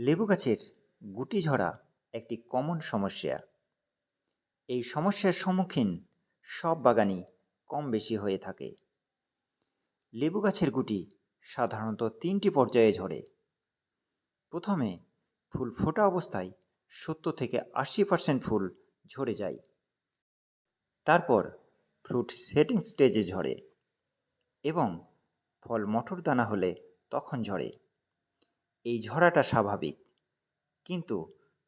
লেবু গাছের গুটি ঝরা একটি কমন সমস্যা। এই সমস্যার সম্মুখীন সব বাগানই কম বেশি হয়ে থাকে। লেবু গাছের গুটি সাধারণত তিনটি পর্যায়ে ঝরে। প্রথমে ফুল ফোটা অবস্থায় সত্তর থেকে আশি পার্সেন্ট ফুল ঝরে যায়। তারপর ফ্রুট সেটিং স্টেজে ঝরে এবং ফল মটর দানা হলে তখন ঝরে। এই ঝরাটা স্বাভাবিক। কিন্তু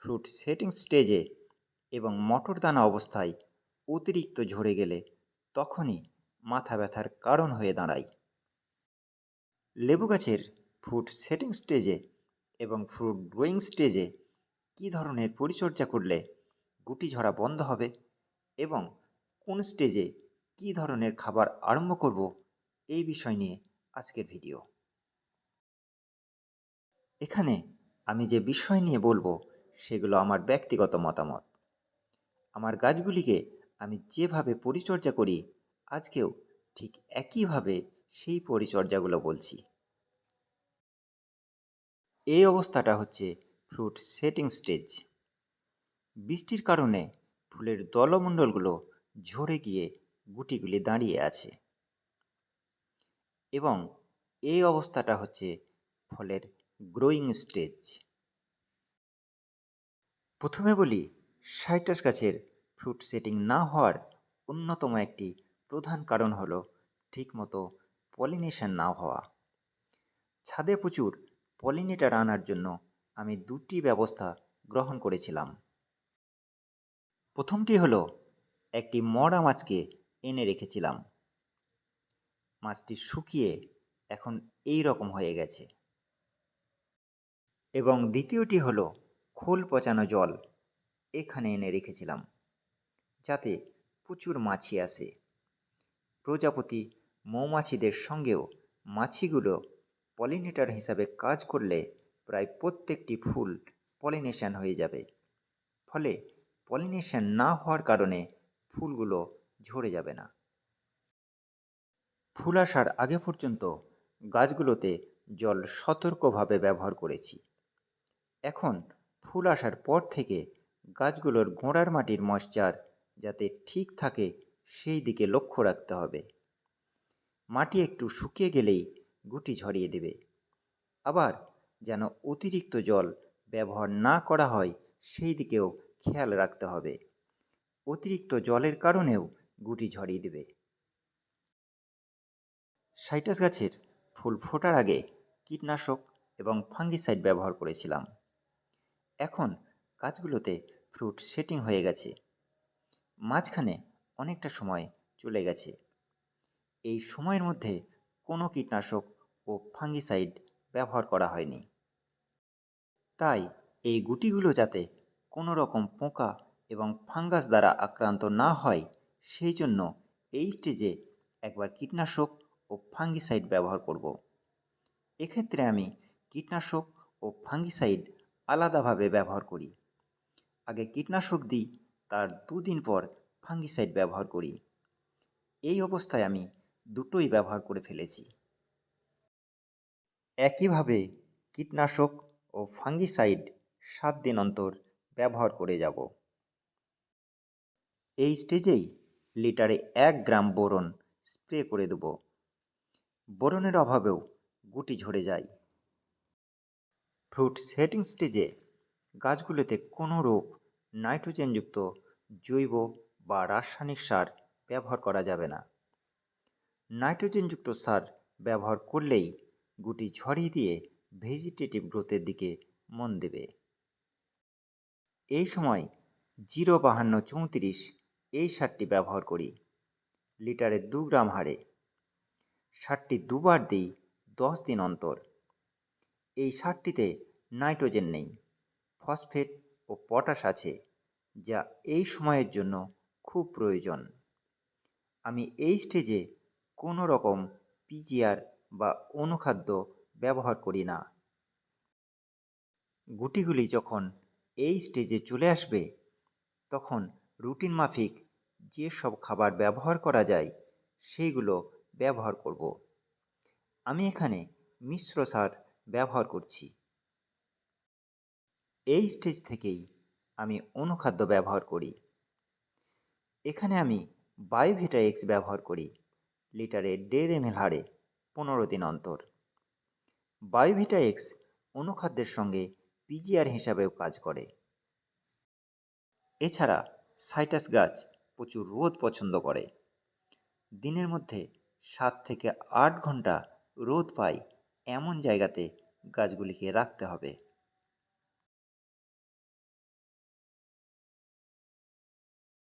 ফ্রুট সেটিং স্টেজে এবং মটর দানা অবস্থায় অতিরিক্ত ঝরে গেলে তখনই মাথা ব্যথার কারণ হয়ে দাঁড়ায়। লেবু গাছের ফ্রুট সেটিং স্টেজে এবং ফ্রুট গ্রোয়িং স্টেজে কী ধরনের পরিচর্যা করলে গুটি ঝরা বন্ধ হবে এবং কোন স্টেজে কী ধরনের খাবার আরম্ভ করব এই বিষয় নিয়ে আজকের ভিডিও। এখানে আমি যে বিষয় নিয়ে বলব, সেগুলো আমার ব্যক্তিগত মতামত। আমার গাছগুলিকে আমি যেভাবে পরিচর্যা করি, আজকেও ঠিক একইভাবে সেই পরিচর্যাগুলো বলছি। এই অবস্থাটা হচ্ছে ফ্রুট সেটিং স্টেজ। বৃষ্টির কারণে ফুলের দলমণ্ডলগুলো ঝরে গিয়ে গুটিগুলি দাঁড়িয়ে আছে। এবং এই অবস্থাটা হচ্ছে ফলের গ্রোয়িং স্টেজ। প্রথমে বলি, সাইটাস গাছের ফ্রুট সেটিং না হওয়ার অন্যতম একটি প্রধান কারণ হলো ঠিকমতো পলিনেশন না হওয়া। ছাদে প্রচুর পলিনেটার আনার জন্য আমি দুটি ব্যবস্থা গ্রহণ করেছিলাম। প্রথমটি হলো, একটি মরা মাছকে এনে রেখেছিলাম। মাছটি শুকিয়ে এখন এই রকম হয়ে গেছে। এবং দ্বিতীয়টি হলো খোল পচানো জল। এখানে এনে রেখেছিলাম। যাতে প্রচুর মাছি আসে। প্রজাপতি মৌমাছিদের সঙ্গেও মাছিগুলো পলিনেটার হিসাবে কাজ করলে প্রায় প্রত্যেকটি ফুল পলিনেশন হয়ে যাবে। ফলে পলিনেশন না হওয়ার কারণে ফুলগুলো ঝরে যাবে না। ফুল আসার আগে পর্যন্ত গাছগুলোতে জল সতর্কভাবে ব্যবহার করেছি। এখন ফুল আসার পর থেকে গাছগুলোর গোড়ার মাটির ময়শ্চার যাতে ঠিক থাকে, সেই দিকে লক্ষ্য রাখতে হবে। মাটি একটু শুকিয়ে গেলেই গুটি ঝরিয়ে দেবে। আবার যেন অতিরিক্ত জল ব্যবহার না করা হয়, সেই দিকেও খেয়াল রাখতে হবে। অতিরিক্ত জলের কারণেও গুটি ঝরিয়ে দেবে। সাইটাস গাছের ফুল ফোটার আগে কীটনাশক এবং ফাঙ্গিসাইড ব্যবহার করেছিলাম। এখন গাছগুলোতে ফ্রুট সেটিং হয়ে গেছে। মাঝখানে অনেকটা সময় চলে গেছে। এই সময়ের মধ্যে কোনো কীটনাশক ও ফাঙ্গিসাইড ব্যবহার করা হয়নি। তাই এই গুটিগুলো যাতে কোনো রকম পোকা এবং ফাঙ্গাস দ্বারা আক্রান্ত না হয়, সেই জন্য এই স্টেজে একবার কীটনাশক ও ফাঙ্গিসাইড ব্যবহার করব। এক্ষেত্রে আমি কীটনাশক ও ফাঙ্গিসাইড আলাদাভাবে ব্যবহার করি। আগে কীটনাশক দিই, তার দুদিন পর ফাঙ্গিসাইড ব্যবহার করি। এই অবস্থায় আমি দুটোই ব্যবহার করে ফেলেছি। একইভাবে কীটনাশক ও ফাঙ্গিসাইড সাত দিন অন্তর ব্যবহার করে যাব। এই স্টেজেই লিটারে এক গ্রাম বোরন স্প্রে করে দেব। বোরনের অভাবেও গুটি ঝরে যায়। ফ্রুট সেটিং স্টেজে গাছগুলোতে কোনো রূপ নাইট্রোজেনযুক্ত জৈব বা রাসায়নিক সার ব্যবহার করা যাবে না। নাইট্রোজেনযুক্ত সার ব্যবহার করলেই গুটি ঝরিয়ে দিয়ে ভেজিটেটিভ গ্রোথের দিকে মন দেবে। এই সময় জিরো বাহান্ন চৌত্রিশ এই সারটি ব্যবহার করি। লিটারে দু গ্রাম হারে। সারটি দুবার দিই দশ দিন অন্তর। এই সারটিতে নাইট্রোজেন নেই, ফসফেট ও পটাশ আছে, যা এই সময়ের জন্য খুব প্রয়োজন। আমি এই স্টেজে কোনো রকম পিজিআর বা অনুখাদ্য ব্যবহার করি না। গুটিগুলি যখন এই স্টেজে চলে আসবে, তখন রুটিন মাফিক যেসব খাবার ব্যবহার করা যায়, সেইগুলো ব্যবহার করব। আমি এখানে মিশ্র সার ব্যবহার করছি। এই স্টেজ থেকেই আমি অনুখাদ্য ব্যবহার করি। এখানে আমি বায়োভিটা এক্স ব্যবহার করি লিটারে দেড় এম হারে পনেরো দিন অন্তর। বায়োভিটা এক্স অনুখাদ্যের সঙ্গে পিজিআর হিসাবেও কাজ করে। এছাড়া সাইটাস গাছ প্রচুর রোদ পছন্দ করে। দিনের মধ্যে সাত থেকে আট ঘণ্টা রোদ পায় এমন জায়গাতে গাছগুলিকে রাখতে হবে।